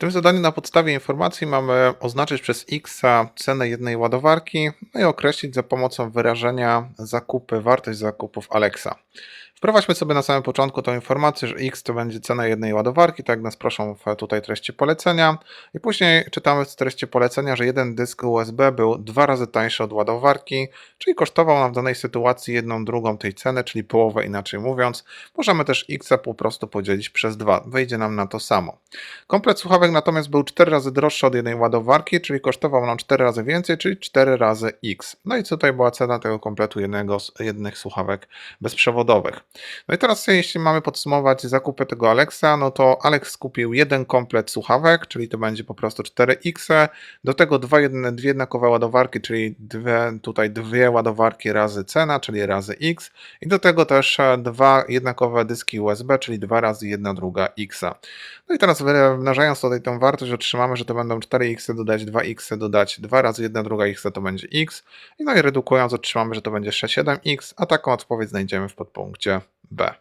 tym zadaniu na podstawie informacji mamy oznaczyć przez x cenę jednej ładowarki no i określić za pomocą wyrażenia zakupy, wartość zakupów Alexa. Wprowadźmy sobie na samym początku tą informację, że x to będzie cena jednej ładowarki, tak jak nas proszą tutaj treści polecenia. I później czytamy w treści polecenia, że jeden dysk USB był dwa razy tańszy od ładowarki, czyli kosztował nam w danej sytuacji jedną drugą tej ceny, czyli połowę inaczej mówiąc. Możemy też x po prostu podzielić przez 2, wyjdzie nam na to samo. Komplet słuchawek natomiast był 4 razy droższy od jednej ładowarki, czyli kosztował nam 4 razy więcej, czyli 4 razy x. No i tutaj była cena tego kompletu jednego z jednych słuchawek bezprzewodowych. No i teraz jeśli mamy podsumować zakupy tego Alexa, no to Alex kupił jeden komplet słuchawek, czyli to będzie po prostu 4x, do tego dwa jedne, dwie jednakowe ładowarki, czyli dwie, tutaj dwie ładowarki razy cena, czyli razy x i do tego też e, dwa jednakowe dyski USB, czyli dwa razy jedna druga x. No i teraz wymnażając tutaj tą wartość otrzymamy, że to będą 4x dodać 2x dodać 2 razy jedna druga x to będzie x i no i redukując otrzymamy, że to będzie 6, 7x, a taką odpowiedź znajdziemy w podpunkcie B.